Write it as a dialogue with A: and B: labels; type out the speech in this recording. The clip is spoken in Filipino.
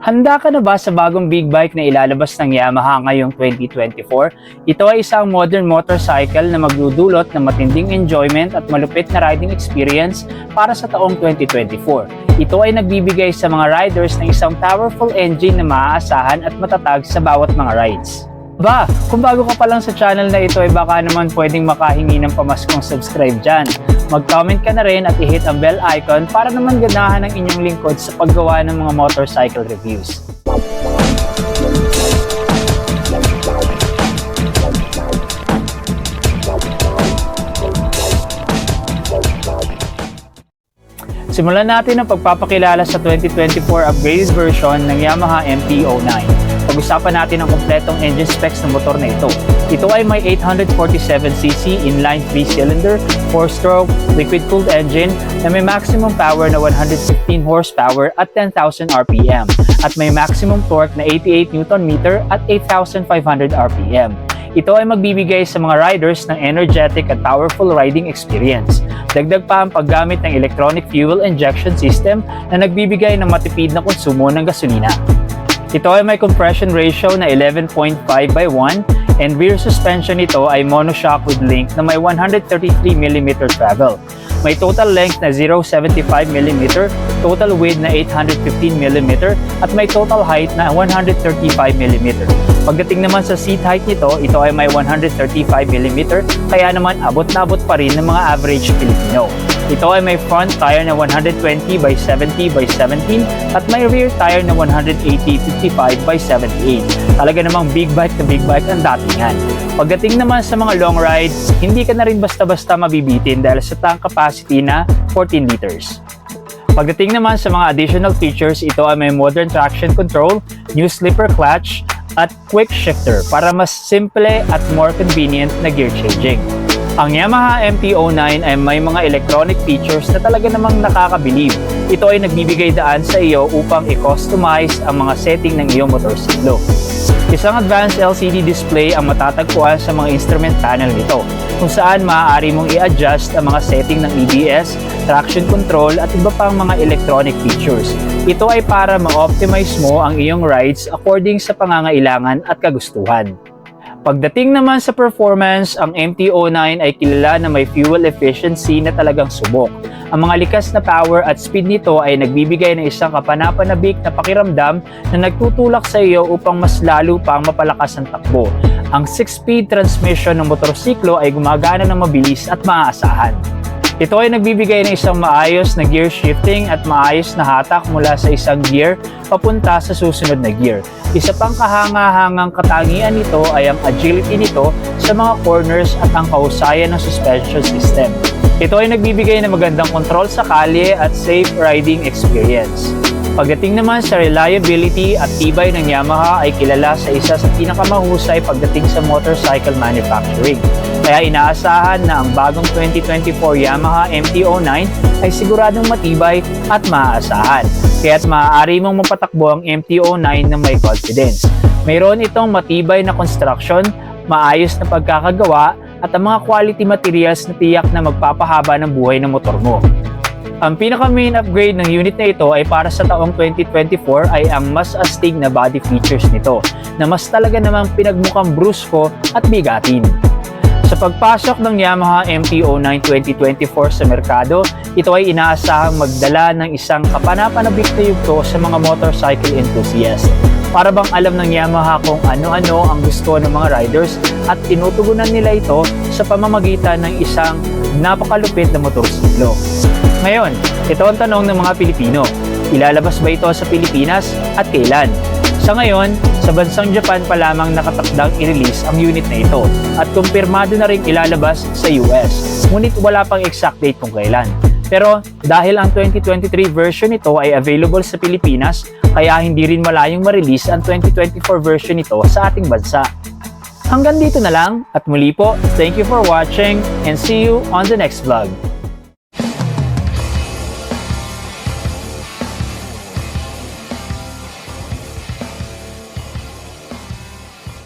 A: Handa ka na ba sa bagong big bike na ilalabas ng Yamaha ngayong 2024? Ito ay isang modern motorcycle na magdudulot ng matinding enjoyment at malupit na riding experience para sa taong 2024. Ito ay nagbibigay sa mga riders ng isang powerful engine na maaasahan at matatag sa bawat mga rides. Ba, kung bago ka pa lang sa channel na ito ay baka naman pwedeng makahingi ng pamaskong subscribe dyan. Mag-comment ka na rin at i-hit ang bell icon para naman ganahan ang inyong lingkod sa paggawa ng mga motorcycle reviews. Simulan natin ang pagpapakilala sa 2024 upgraded version ng Yamaha MT-09. Pag-usapan natin ang kompletong engine specs ng motor na ito. Ito ay may 847cc inline 3-cylinder, 4-stroke, liquid-cooled engine na may maximum power na 115 horsepower at 10,000 RPM at may maximum torque na 88 Nm at 8,500 RPM. Ito ay magbibigay sa mga riders ng energetic at powerful riding experience. Dagdag pa ang paggamit ng electronic fuel injection system na nagbibigay ng matipid na konsumo ng gasolina. Ito ay may compression ratio na 11.5 by 1 and rear suspension nito ay monoshock with link na may 133mm travel. May total length na 0.75mm, total width na 815mm at may total height na 135mm. Pagdating naman sa seat height nito, ito ay may 135mm kaya naman abot na abot pa rin ng mga average Filipino. Ito ay may front tire na 120 by 70 by 17 at may rear tire na 180 55 by 78. Talaga namang big bike na big bike ang datingan. Pagdating naman sa mga long rides, hindi ka na rin basta-basta mabibitin dahil sa tank capacity na 14 liters. Pagdating naman sa mga additional features, ito ay may modern traction control, new slipper clutch, at quick shifter para mas simple at more convenient na gear changing. Ang Yamaha MT-09 ay may mga electronic features na talaga namang nakakabilib. Ito ay nagbibigay daan sa iyo upang i-customize ang mga setting ng iyong motorsiklo. Isang advanced LCD display ang matatagpuan sa mga instrument panel nito, kung saan maaari mong i-adjust ang mga setting ng EBS, traction control at iba pang mga electronic features. Ito ay para ma-optimize mo ang iyong rides according sa pangangailangan at kagustuhan. Pagdating naman sa performance, ang MT-09 ay kilala na may fuel efficiency na talagang subok. Ang mga likas na power at speed nito ay nagbibigay ng isang kapanapanabik na pakiramdam na nagtutulak sa iyo upang mas lalo pang mapalakas ang takbo. Ang 6-speed transmission ng motorsiklo ay gumagana ng mabilis at maaasahan. Ito ay nagbibigay ng isang maayos na gear shifting at maayos na hatak mula sa isang gear papunta sa susunod na gear. Isa pang kahanga-hangang katangian nito ay ang agility nito sa mga corners at ang kahusayan ng suspension system. Ito ay nagbibigay ng magandang kontrol sa kalye at safe riding experience. Pagdating naman sa reliability at tibay ng Yamaha ay kilala sa isa sa pinakamahusay pagdating sa motorcycle manufacturing. Kaya inaasahan na ang bagong 2024 Yamaha MT-09 ay siguradong matibay at maaasahan. Kaya't maaari mong mapatakbo ang MT-09 na may confidence. Mayroon itong matibay na construction, maayos na pagkakagawa at ang mga quality materials na tiyak na magpapahaba ng buhay ng motor mo. Ang pinaka main upgrade ng unit na ito ay para sa taong 2024 ay ang mas astig na body features nito na mas talaga namang pinagmukhang brusko at bigatin. Sa pagpasok ng Yamaha MT-09 2024 sa merkado, ito ay inaasahang magdala ng isang kapanapanabik na yugto sa mga motorcycle enthusiasts. Para bang alam ng Yamaha kung ano-ano ang gusto ng mga riders at tinutugunan nila ito sa pamamagitan ng isang napakalupit na motorsiklo. Ngayon, ito ang tanong ng mga Pilipino. Ilalabas ba ito sa Pilipinas at kailan? Sa ngayon, sa bansang Japan pa lamang nakatakdang i-release ang unit na ito at kumpirmado na rin ilalabas sa US. Ngunit wala pang exact date kung kailan. Pero dahil ang 2023 version nito ay available sa Pilipinas, kaya hindi rin malayong ma-release ang 2024 version nito sa ating bansa. Hanggang dito na lang at muli po, thank you for watching and see you on the next vlog.